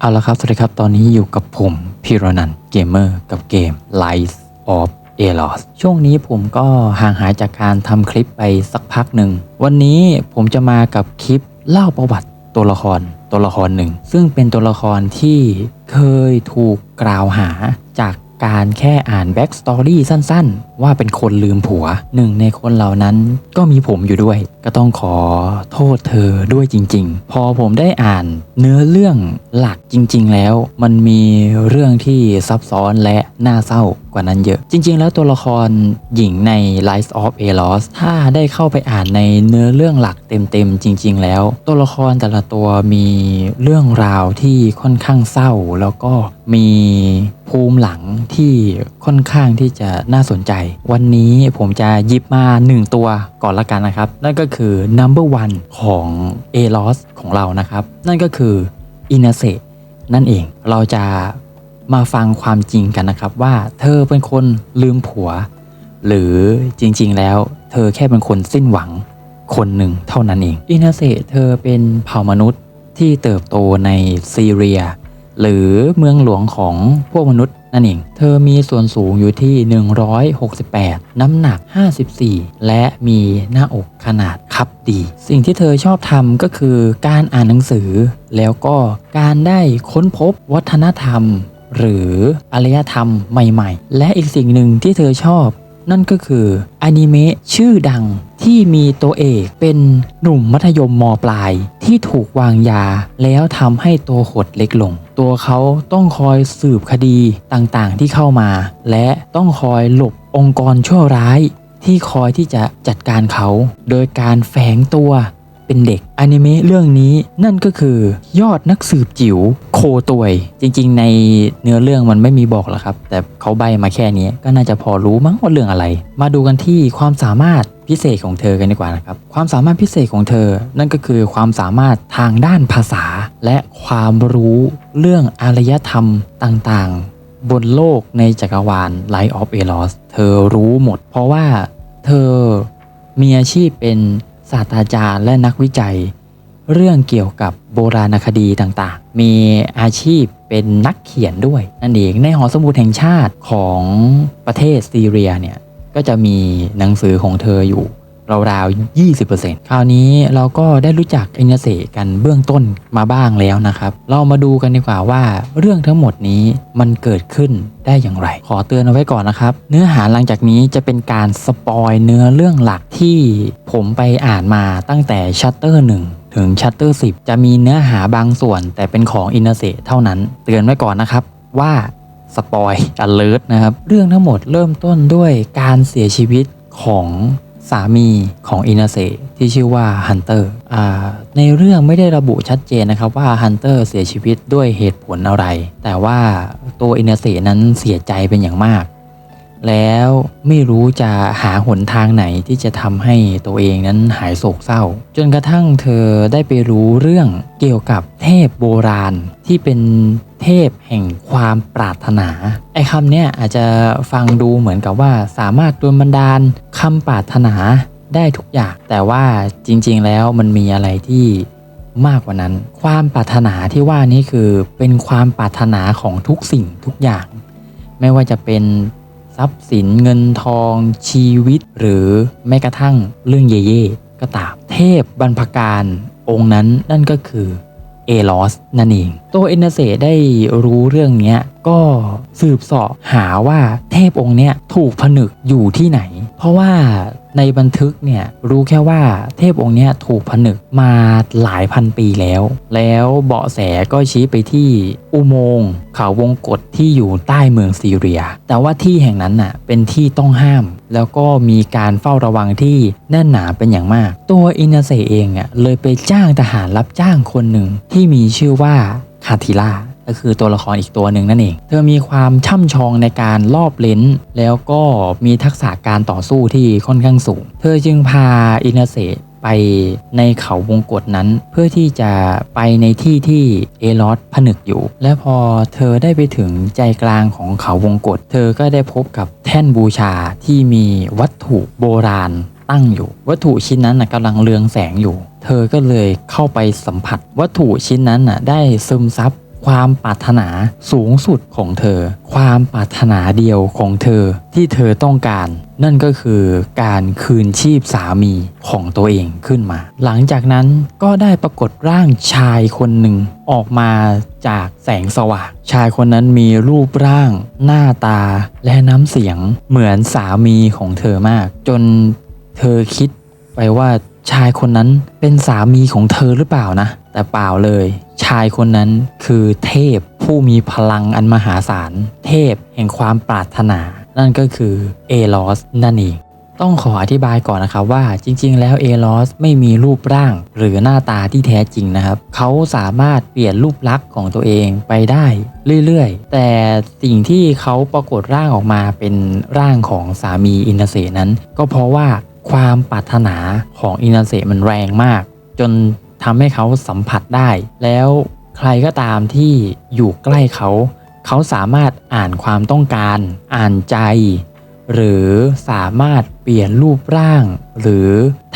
เอาละครับ สวัสดีครับ ตอนนี้อยู่กับผมพีรนันเกมเมอร์กับเกม Lies of a l o s ช่วงนี้ผมก็ห่างหายจากการทำคลิปไปสักพักหนึ่ง วันนี้ผมจะมากับคลิปเล่าประวัติตัวละครตัวละครหนึ่ง ซึ่งเป็นตัวละครที่เคยถูกกล่าวหาจาก การแค่อ่านแบ็กสตอรี่สั้นๆ ว่าเป็นคนลืมผัวหนึ่งในคนเหล่านั้นก็มีผมอยู่ด้วย ก็ต้องขอโทษเธอด้วยจริง ๆ พอผมได้อ่านเนื้อเรื่องหลักจริง ๆ แล้ว มันมีเรื่องที่ซับซ้อนและน่าเศร้ากว่านั้นเยอะ จริง ๆ แล้วตัวละครหญิงใน Lies of a l o s ถ้าได้เข้าไปอ่านในเนื้อเรื่องหลักเต็ม ๆ จริง ๆ แล้ว ตัวละครแต่ละตัวมีเรื่องราวที่ค่อนข้างเศร้า แล้วก็มีภูมิหลังที่ค่อนข้างที่จะน่าสนใจ วันนี้ผมจะหยิบมา 1 ตัวก่อนละกันนะครับ นั่นก็คือ number one ของ a l o s ของเรานะครับ นั่นก็คือ i n a s e นั่นเองเราจะมาฟังความจริงกันนะครับ ว่าเธอเป็นคนลืมผัว หรือจริงๆ แล้ว เธอแค่เป็นคนสิ้นหวังคนหนึ่งเท่านั้นเอง อินาเซเธอเป็นเผ่ามนุษย์ที่เติบโตในซีเรีย หรือเมืองหลวงของพวกมนุษย์นั่นเอง เธอมีส่วนสูงอยู่ที่ 168 น้ำหนัก 54 และมีหน้าอกขนาดคับดี สิ่งที่เธอชอบทำก็คือการอ่านหนังสือ แล้วก็การได้ค้นพบวัฒนธรรม หรืออารยธรรมใหม่ ๆ และอีกสิ่งหนึ่งที่เธอชอบ นั่นก็คืออนิเมะชื่อดังที่มีตัวเอกเป็นหนุ่มมัธยมมปลายที่ถูกวางยา แล้วทำให้ตัวหดเล็กลง ตัวเขาต้องคอยสืบคดีต่างๆที่เข้ามา และต้องคอยหลบองค์กรชั่วร้ายที่คอยที่จะจัดการเขา โดยการแฝงตัว เป็นเด็กอนิเมะเรื่องนี้นั่นก็คือยอดนักสืบจิ๋วโคตวย จริงๆ ในเนื้อเรื่องมันไม่มีบอกหรอกครับ แต่เขาใบมาแค่นี้ก็น่าจะพอรู้มั้งว่าเรื่องอะไร มาดูกันที่ความสามารถพิเศษของเธอกันดีกว่านะครับ ความสามารถพิเศษของเธอ นั่นก็คือความสามารถทางด้านภาษา และความรู้เรื่องอารยธรรมต่างๆ บนโลกในจักรวาล Light of a l o s เธอรู้หมด เพราะว่าเธอมีอาชีพเป็น ศาสตราจารย์และนักวิจัย เรื่องเกี่ยวกับโบราณคดีต่างๆ มีอาชีพเป็นนักเขียนด้วย นั่นเองในหอสมุดแห่งชาติของประเทศซีเรียเนี่ยก็จะมีหนังสือของเธออยู่ ราวๆ20%คราวนี้เราก็ได้รู้จักอินาเซกันเบื้องต้นมาบ้างแล้วนะครับ เรามาดูกันดีกว่าว่า เรื่องทั้งหมดนี้มันเกิดขึ้นได้อย่างไร ขอเตือนเอาไว้ก่อนนะครับ เนื้อหาหลังจากนี้จะเป็นการสปอยเนื้อเรื่องหลักที่ผมไปอ่านมาตั้งแต่ชัตเตอร์หนึ่งถึงชัตเตอร์10 จะมีเนื้อหาบางส่วน แต่เป็นของอินาเซเท่านั้น เตือนไว้ก่อนนะครับว่าสปอยอเลิร์นะครับ เรื่องทั้งหมดเริ่มต้นด้วยการเสียชีวิตของ สามีของอินาเซที่ชื่อว่าฮันเตอร์ในเรื่องไม่ได้ระบุชัดเจนนะครับว่าฮันเตอร์เสียชีวิตด้วยเหตุผลอะไร แต่ว่าตัวอินาเซนั้นเสียใจเป็นอย่างมาก แล้วไม่รู้จะหาหนทางไหนที่จะทำให้ตัวเองนั้นหายโศกเศร้า จนกระทั่งเธอได้ไปรู้เรื่องเกี่ยวกับเทพโบราณที่เป็นเทพแห่งความปรารถนา ไอ้คำเนี้ยอาจจะฟังดูเหมือนกับว่าสามารถดลบันดาลคำปรารถนาได้ทุกอย่าง แต่ว่าจริงๆแล้วมันมีอะไรที่มากกว่านั้น ความปรารถนาที่ว่านี้คือเป็นความปรารถนาของทุกสิ่งทุกอย่าง ไม่ว่าจะเป็น ทรัพย์สินเงินทองชีวิต หรือแม้กระทั่งเรื่องเย่เย่ก็ตาม เทพบรรพการองค์นั้นนั่นก็คือเอลอสนั่นเอง ตัวเอเนเซได้รู้เรื่องนี้ ก็สืบสาะหาว่าเทพองค์เนี้ยถูกผนึกอยู่ที่ไหน เพราะว่าในบันทึกเนี่ยรู้แค่ว่าเทพองค์เนี้ยถูกผนึกมาหลายพันปีแล้ว แล้วเบาะแสก็ชี้ไปที่อุโมงค์เขาวงกฏที่อยู่ใต้เมืองซีเรีย แต่ว่าที่แห่งนั้นน่ะเป็นที่ต้องห้าม แล้วก็มีการเฝ้าระวังที่แน่นหนาเป็นอย่างมาก ตัวอินาเซเองอะเลยไปจ้างทหารรับจ้างคนหนึ่งที่มีชื่อว่าคาทิล่า ก็คือตัวละครอีกตัวหนึ่งนั่นเอง เธอมีความช่ำชองในการลอบเลนแล้วก็มีทักษะการต่อสู้ที่ค่อนข้างสูง เธอจึงพาอินเซไปในเขาวงกฏนั้น เพื่อที่จะไปในที่ที่เอลอสผนึกอยู่ และพอเธอได้ไปถึงใจกลางของเขาวงกฏเธอก็ได้พบกับแท่นบูชาที่มีวัตถุโบราณตั้งอยู่ วัตถุชิ้นนั้นนะกำลังเรืองแสงอยู่ เธอก็เลยเข้าไปสัมผัส วัตถุชิ้นนั้นน่ะได้ซึมซับ ความปรารถนาสูงสุดของเธอ ความปรารถนาเดียวของเธอที่เธอต้องการ นั่นก็คือการคืนชีพสามีของตัวเองขึ้นมา หลังจากนั้นก็ได้ปรากฏร่างชายคนหนึ่งออกมาจากแสงสว่าง ชายคนนั้นมีรูปร่าง หน้าตาและน้ำเสียงเหมือนสามีของเธอมาก จนเธอคิดไปว่าชายคนนั้นเป็นสามีของเธอหรือเปล่านะ แต่เปล่าเลย ชายคนนั้นคือเทพผู้มีพลังอันมหาศาล เทพแห่งความปรารถนา นั่นก็คือเอลอสนั่นเองต้องขออธิบายก่อนนะครับว่าจริงๆ แล้วเอลอสไม่มีรูปร่าง หรือหน้าตาที่แท้จริงนะครับ เขาสามารถเปลี่ยนรูปลักษณ์ของตัวเองไปได้เรื่อยๆ แต่สิ่งที่เขาปรากฏร่างออกมาเป็นร่างของสามีอินเตเซนั้น ก็เพราะว่าความปรารถนาของอินเตเซมันแรงมาก จน ทำให้เขาสัมผัสได้ แล้วใครก็ตามที่อยู่ใกล้เขา เขาสามารถอ่านความต้องการ อ่านใจ หรือสามารถเปลี่ยนรูปร่าง หรือ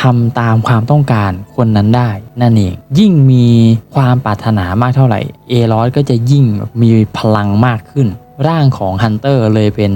ทำตามความต้องการคนนั้นได้ นั่นเอง ยิ่งมีความปรารถนามากเท่าไหร่เอรอสก็จะยิ่งมีพลังมากขึ้นร่างของฮันเตอร์เลยเป็น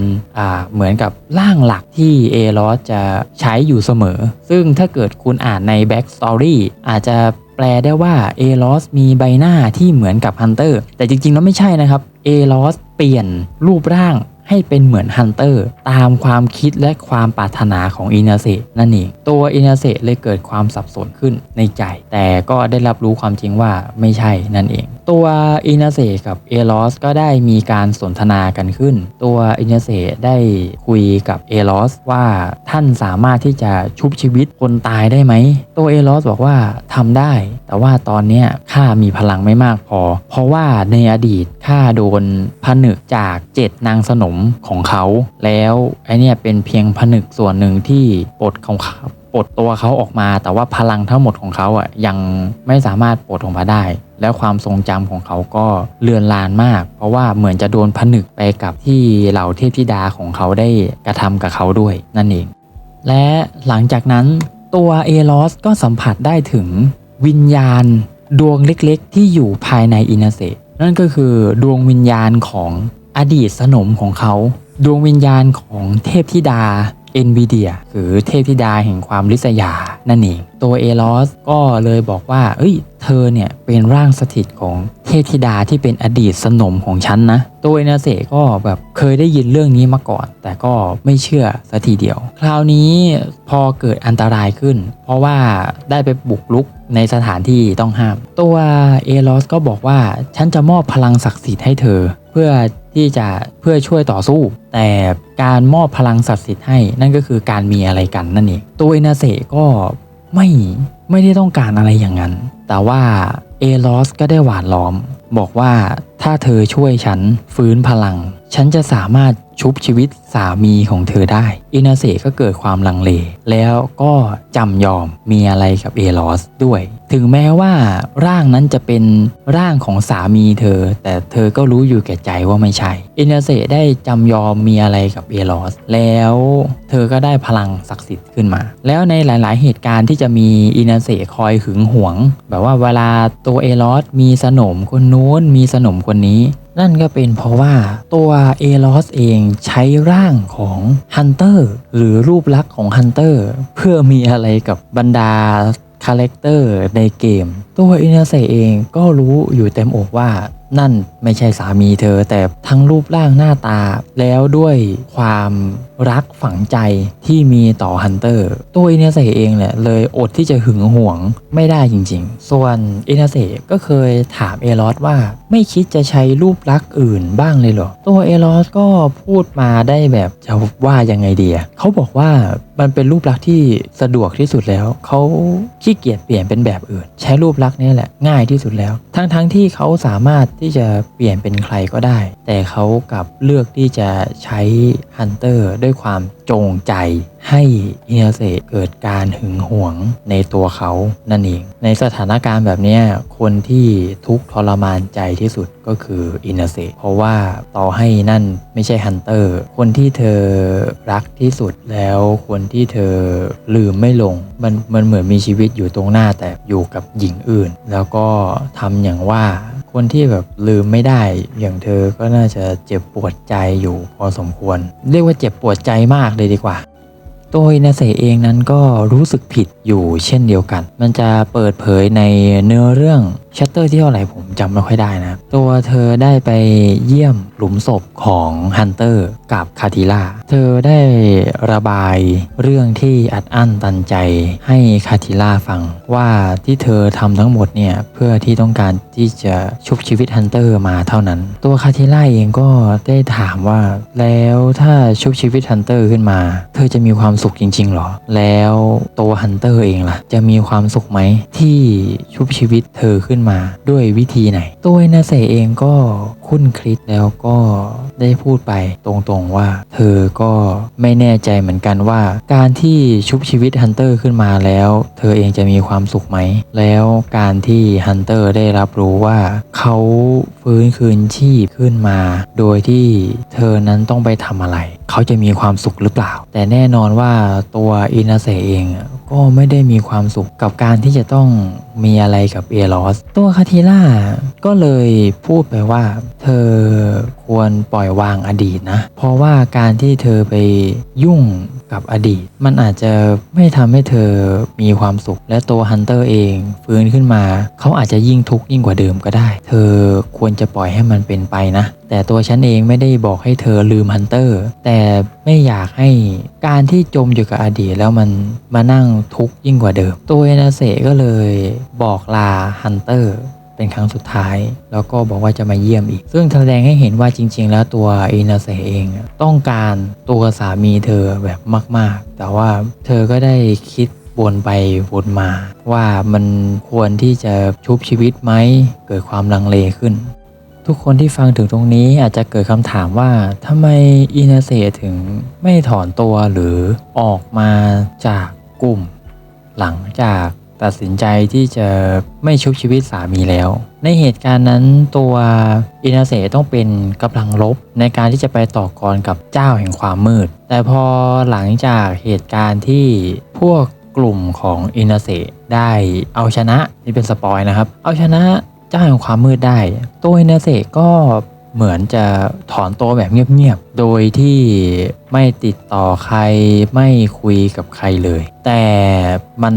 เหมือนกับร่างหลักที่เอรอสจะใช้อยู่เสมอ ซึ่งถ้าเกิดคุณอ่านในแบ็กสตอรี่อาจจะ แปลได้ว่าเอลอสมีใบหน้าที่เหมือนกับฮันเตอร์แต่จริงๆแล้วไม่ใช่นะครับเอลอสเปลี่ยนรูปร่าง ให้เป็นเหมือนฮันเตอร์ตามความคิดและความปรารถนาของอินาเซนั่นเองตัวอินาเซเลยเกิดความสับสนขึ้นในใจ แต่ก็ได้รับรู้ความจริงว่าไม่ใช่นั่นเอง ตัวอินาเซกับเอลอสก็ได้มีการสนทนากันขึ้น ตัวอินาเซได้คุยกับเอลอสว่าท่านสามารถที่จะชุบชีวิตคนตายได้ไหม ตัวเอลอสบอกว่าทำได้ แต่ว่าตอนนี้ข้ามีพลังไม่มากพอ เพราะว่าในอดีตข้าโดนผนึกจากเจ็ดนางสนมของเขา แล้วไอเนี่ยเป็นเพียงผนึกส่วนหนึ่งที่ปลดของเขาปลดตัวเขาออกมา แต่ว่าพลังทั้งหมดของเขาอะยังไม่สามารถปลดออกมาได้ แล้วความทรงจำของเขาก็เลือนลานมาก เพราะว่าเหมือนจะโดนผนึกไปกับที่เหล่าเทพธิดาของเขาได้กระทำกับเขาด้วยนั่นเอง และหลังจากนั้นตัวเอลอสก็สัมผัสได้ถึงวิญญาณดวงเล็กๆ ที่อยู่ภายในอินาเซนั่นก็คือดวงวิญญาณของ อดีตสนมของเขา ดวงวิญญาณของเทพธิดาเอ็นวีเดียหรือเทพธิดาแห่งความริษยานั่นเอง ตัวเอลอสก็เลยบอกว่า เอ้ย เธอเนี่ยเป็นร่างสถิตของเทพธิดาที่เป็นอดีตสนมของฉันนะ ตัวเอนาเซก็แบบเคยได้ยินเรื่องนี้มาก่อน แต่ก็ไม่เชื่อสัทีเดียว คราวนี้พอเกิดอันตรายขึ้น เพราะว่าได้ไปบุกลุกในสถานที่ต้องห้าม ตัวเอลอสก็บอกว่าฉันจะมอบพลังศักดิ์สิทธิ์ให้เธอ เพื่อ ที่จะเพื่อช่วยต่อสู้ แต่การมอบพลังศักดิ์สิทธิ์ให้นั่นก็คือการมีอะไรกันนั่นเองตัวเอนาเซก็ไม่ไม่ได้ต้องการอะไรอย่างนั้น แต่ว่าเอลอสก็ได้หวานล้อม บอกว่าถ้าเธอช่วยฉันฟื้นพลัง ฉันจะสามารถชุบชีวิตสามีของเธอได้ อินาเซก็เกิดความลังเล แล้วก็จำยอมมีอะไรกับเอลอสด้วย ถึงแม้ว่าร่างนั้นจะเป็นร่างของสามีเธอ แต่เธอก็รู้อยู่แก่ใจว่าไม่ใช่ อินาเซได้จำยอมมีอะไรกับเอลอส แล้วเธอก็ได้พลังศักดิ์สิทธิ์ขึ้นมา แล้วในหลาย ๆ เหตุการณ์ที่จะมีอินาเซคอยหึงหวง แบบว่าเวลาตัวเอลอสมีสนมคนนู้นมีสนมคนนี้ นั่นก็เป็นเพราะว่าตัวเอลอสเองใช้ร่างของฮันเตอร์หรือรูปลักษณ์ของฮันเตอร์เพื่อมีอะไรกับบรรดาคาแรคเตอร์ในเกม ตัวอินาเซเองก็รู้อยู่เต็มอกว่านั่นไม่ใช่สามีเธอแต่ทั้งรูปร่างหน้าตา แล้วด้วยความ รักฝังใจที่มีต่อฮันเตอร์ ตัวอินาเซเองแหละเลยอดที่จะหึงหวงไม่ได้จริงๆ ส่วนอินาเซก็เคยถามเอลอสว่าไม่คิดจะใช้รูปลักษณ์อื่นบ้างเลยเหรอ ตัวเอลอสก็พูดมาได้แบบจะว่ายังไงดีอะเขาบอกว่ามันเป็นรูปลักษณ์ที่สะดวกที่สุดแล้ว เขาขี้เกียจเปลี่ยนเป็นแบบอื่น ใช้รูปลักษณ์นี้แหละง่ายที่สุดแล้ว ทั้งๆทที่เขาสามารถที่จะเปลี่ยนเป็นใครก็ได้ แต่เขากลับเลือกที่จะใช้ฮันเตอร์ด้วยความจงใจให้อินาเซเกิดการหึงหวงในตัวเขานั่นเอง ในสถานการณ์แบบนี้คนที่ทุกทรมานใจที่สุดก็คืออินาเซเพราะว่าต่อให้นั่นไม่ใช่ฮันเตอร์ คนที่เธอรักที่สุดแล้วคนที่เธอลืมไม่ลง มันมันเหมือนมีชีวิตอยู่ตรงหน้าแต่อยู่กับหญิงอื่น แล้วก็ทำอย่างว่า คนที่แบบลืมไม่ได้อย่างเธอก็น่าจะเจ็บปวดใจอยู่พอสมควร เรียกว่าเจ็บปวดใจมากเลยดีกว่าตัวอินาเซเองนั้นก็รู้สึกผิด อยู่เช่นเดียวกัน มันจะเปิดเผยในเนื้อเรื่องชัตเตอร์ที่เท่าไหร่ผมจำไม่ค่อยได้นะ ตัวเธอได้ไปเยี่ยมหลุมศพของฮันเตอร์กับคาติล่า เธอได้ระบายเรื่องที่อัดอั้นตันใจให้คาติล่าฟัง ว่าที่เธอทำทั้งหมดเนี่ย เพื่อที่ต้องการที่จะชุบชีวิตฮันเตอร์มาเท่านั้น ตัวคาติล่าเองก็ได้ถามว่า แล้วถ้าชุบชีวิตฮันเตอร์ขึ้นมา เธอจะมีความสุขจริงๆหรอ แล้วตัวฮันเตอร์เองล่ะ จะมีความสุขไหมที่ชุบชีวิตเธอขึ้นมาด้วยวิธีไหน ตัวนาเสเองก็ คุ้นคิดแล้วก็ได้พูดไปตรงๆว่า เธอก็ไม่แน่ใจเหมือนกันว่า การที่ชุบชีวิตฮันเตอร์ขึ้นมาแล้ว เธอเองจะมีความสุขไหม แล้วการที่ฮันเตอร์ได้รับรู้ว่าเขาฟื้นคืนชีพขึ้นมา โดยที่เธอนั้นต้องไปทำอะไร เขาจะมีความสุขหรือเปล่า แต่แน่นอนว่าตัวอินาเซเองก็ไม่ได้มีความสุขกับการที่จะต้องมีอะไรกับเอลอส ตัวคาทิล่าก็เลยพูดไปว่าเธอควรปล่อยวางอดีตนะ เพราะว่าการที่เธอไปยุ่งกับอดีต มันอาจจะไม่ทำให้เธอมีความสุข และตัวฮันเตอร์เองฟื้นขึ้นมา เขาอาจจะยิ่งทุกข์ยิ่งกว่าเดิมก็ได้ เธอควรจะปล่อยให้มันเป็นไปนะ แต่ตัวฉันเองไม่ได้บอกให้เธอลืมฮันเตอร์ แต่ไม่อยากให้การที่จมอยู่กับอดีตแล้วมันมานั่งทุกข์ยิ่งกว่าเดิม ตัวเอนาเซก็เลยบอกลาฮันเตอร์ เป็นครั้งสุดท้าย แล้วก็บอกว่าจะมาเยี่ยมอีก ซึ่งแสดงให้เห็นว่าจริง ๆ แล้วตัวอินาเซเองต้องการตัวสามีเธอแบบมาก ๆ แต่ว่าเธอก็ได้คิดวนไปวนมา ว่ามันควรที่จะชุบชีวิตไหมเกิดความลังเลขึ้น ทุกคนที่ฟังถึงตรงนี้อาจจะเกิดคำถามว่าทำไมอินาเซถึงไม่ถอนตัวหรือออกมาจากกลุ่ม หลังจาก ตัดสินใจที่จะไม่ชุบชีวิตสามีแล้ว ในเหตุการณ์นั้นตัวอินาเซต้องเป็นกำลังลบในการที่จะไปต่อกรกับเจ้าแห่งความมืด แต่พอหลังจากเหตุการณ์ที่พวกกลุ่มของอินาเซได้เอาชนะนี่เป็นสปอยนะครับ เอาชนะเจ้าแห่งความมืดได้ ตัวอินาเซก็เหมือนจะถอนตัวแบบเงียบๆ โดยที่ไม่ติดต่อใครไม่คุยกับใครเลย แต่มัน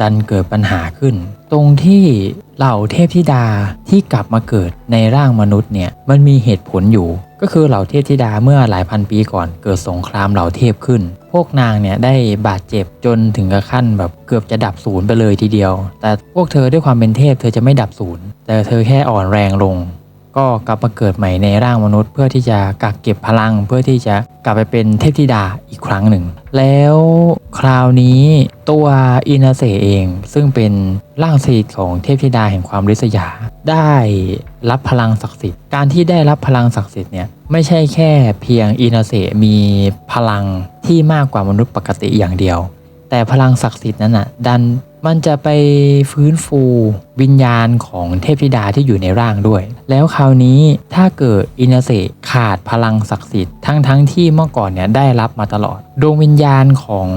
ดันเกิดปัญหาขึ้น ตรงที่เหล่าเทพธิดาที่กลับมาเกิดในร่างมนุษย์เนี่ยมันมีเหตุผลอยู่ ก็คือเหล่าเทพธิดาเมื่อหลายพันปีก่อนเกิดสงครามเหล่าเทพขึ้น พวกนางเนี่ยได้บาดเจ็บจนถึงกับขั้นแบบเกือบจะดับศูนย์ไปเลยทีเดียว แต่พวกเธอด้วยความเป็นเทพเธอจะไม่ดับศูนย์แต่เธอแค่อ่อนแรงลง ก็กลับมาเกิดใหม่ในร่างมนุษย์ เพื่อที่จะกักเก็บพลัง เพื่อที่จะกลับไปเป็นเทพธิดาอีกครั้งหนึ่ง แล้วคราวนี้ตัวอินาเซเอง ซึ่งเป็นร่างสถิตของเทพธิดาแห่งความริษยา ได้รับพลังศักดิ์สิทธิ์ การที่ได้รับพลังศักดิ์สิทธิ์เนี่ยไม่ใช่แค่เพียงอินาเซมีพลังที่มากกว่ามนุษย์ปกติอย่างเดียว แต่พลังศักดิ์สิทธิ์นั้นน่ะดัน มันจะไปฟื้นฟูวิญญาณของเทพธิดาที่อยู่ในร่างด้วย แล้วคราวนี้ถ้าเกิดอินาเซขาดพลังศักดิ์สิทธิ์ทั้งทั้งที่เมื่อก่อนเนี่ยได้รับมาตลอด ดวงวิญญาณของ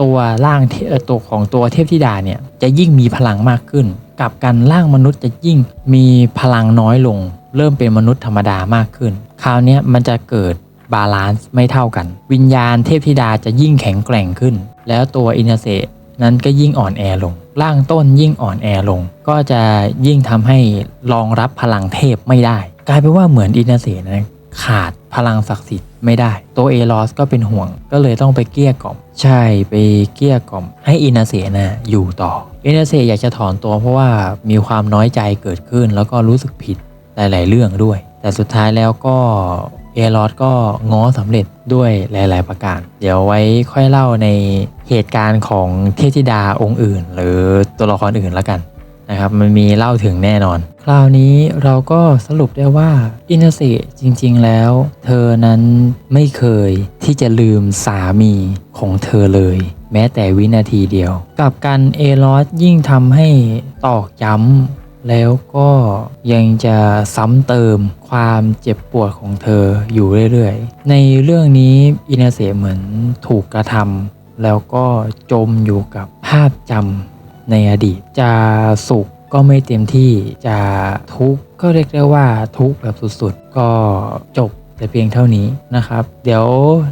ตัวร่างตัวของตัวเทพธิดาเนี่ยจะยิ่งมีพลังมากขึ้นกับการร่างมนุษย์จะยิ่งมีพลังน้อยลง เริ่มเป็นมนุษย์ธรรมดามากขึ้น คราวนี้มันจะเกิดบาลานซ์ไม่เท่ากัน วิญญาณเทพธิดาจะยิ่งแข็งแกร่งขึ้น แล้วตัวอินาเซ นั้นก็ยิ่งอ่อนแอลง ร่างต้นยิ่งอ่อนแอลง ก็จะยิ่งทำให้รองรับพลังเทพไม่ได้ กลายเป็นว่าเหมือนอินาเซนะขาดพลังศักดิ์สิทธิ์ไม่ได้ ตัวเอลอสก็เป็นห่วง ก็เลยต้องไปเกลี้ยกล่อม ใช่ไปเกลี้ยกล่อม ให้อินาเซนะอยู่ต่อ อินาเซอยากจะถอนตัวเพราะว่ามีความน้อยใจเกิดขึ้นแล้วก็รู้สึกผิดหลาย ๆ เรื่องด้วย แต่สุดท้ายแล้วก็ เอลอดก็ง้อสำเร็จด้วยหลาย ๆ ประการ เดี๋ยวไว้ค่อยเล่าในเหตุการณ์ของเทพธิดาองค์อื่น หรือตัวละครอื่นแล้วกันนะครับมันมีเล่าถึงแน่นอน คราวนี้เราก็สรุปได้ว่าอินาเซจริง ๆ แล้ว เธอนั้นไม่เคยที่จะลืมสามีของเธอเลย แม้แต่วินาทีเดียว กับการเอลอสยิ่งทำให้ตอกย้ำ แล้วก็ยังจะซ้ำเติมความเจ็บปวดของเธออยู่เรื่อยๆ ในเรื่องนี้อินาเสเหมือนถูกกระทำแล้วก็จมอยู่กับภาพจำในอดีต จะสุขก็ไม่เต็มที่จะทุกข์ก็เรียกได้ว่าทุกข์แบบสุดๆ ก็จบ แต่เพียงเท่านี้นะครับ เดี๋ยว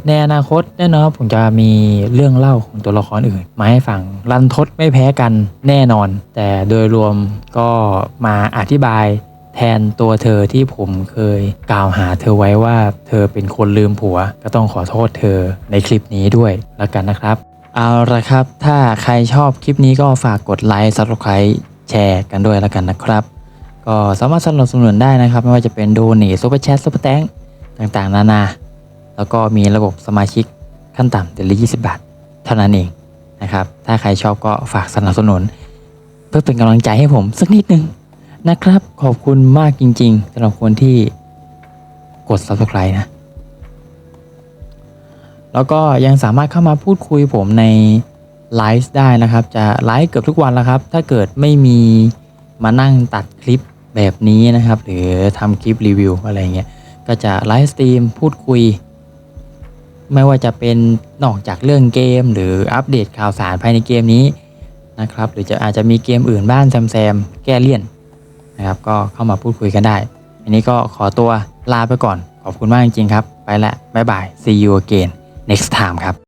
ในอนาคตแน่นอนผมจะมีเรื่องเล่าของตัวละครอื่น มาให้ฟังรันทดไม่แพ้กันแน่นอน แต่โดยรวมก็มาอธิบายแทนตัวเธอที่ผมเคยกล่าวหาเธอไว้ว่าเธอเป็นคนลืมผัว ก็ต้องขอโทษเธอในคลิปนี้ด้วยแล้วกันนะครับ เอาละครับ ถ้าใครชอบคลิปนี้ก็ฝากกดไลค์ subscribe แชร์กันด้วยแล้วกันนะครับ ก็สามารถสนับสนุนได้นะครับ ไม่ว่าจะเป็นโดเนทซุปเปอร์แชทซุปเปอร์แตง ต่างๆ นานา แล้วก็มีระบบสมาชิกขั้นต่ำเดือนละ20 บาท เท่านั้นเองนะครับ ถ้าใครชอบก็ฝากสนับสนุน เพื่อเป็นกำลังใจให้ผมสักนิดนึงนะครับ ขอบคุณมากจริงๆสำหรับคนที่กด subscribe นะ แล้วก็ยังสามารถเข้ามาพูดคุยผมในไลฟ์ได้นะครับ จะไลฟ์เกือบทุกวันแล้วครับ ถ้าเกิดไม่มีมานั่งตัดคลิปแบบนี้นะครับ หรือทำคลิปรีวิวอะไรเงี้ย ก็จะไลฟ์สตรีมพูดคุย ไม่ว่าจะเป็นนอกจากเรื่องเกม หรืออัปเดตข่าวสารภายในเกมนี้นะครับ หรือจะอาจจะมีเกมอื่นบ้านแซมแซมแก้เลี่ยนนะครับ ก็เข้ามาพูดคุยกันได้ อันนี้ก็ขอตัวลาไปก่อน ขอบคุณมากจริงๆครับ ไปละบ๊ายบาย see you again next time ครับ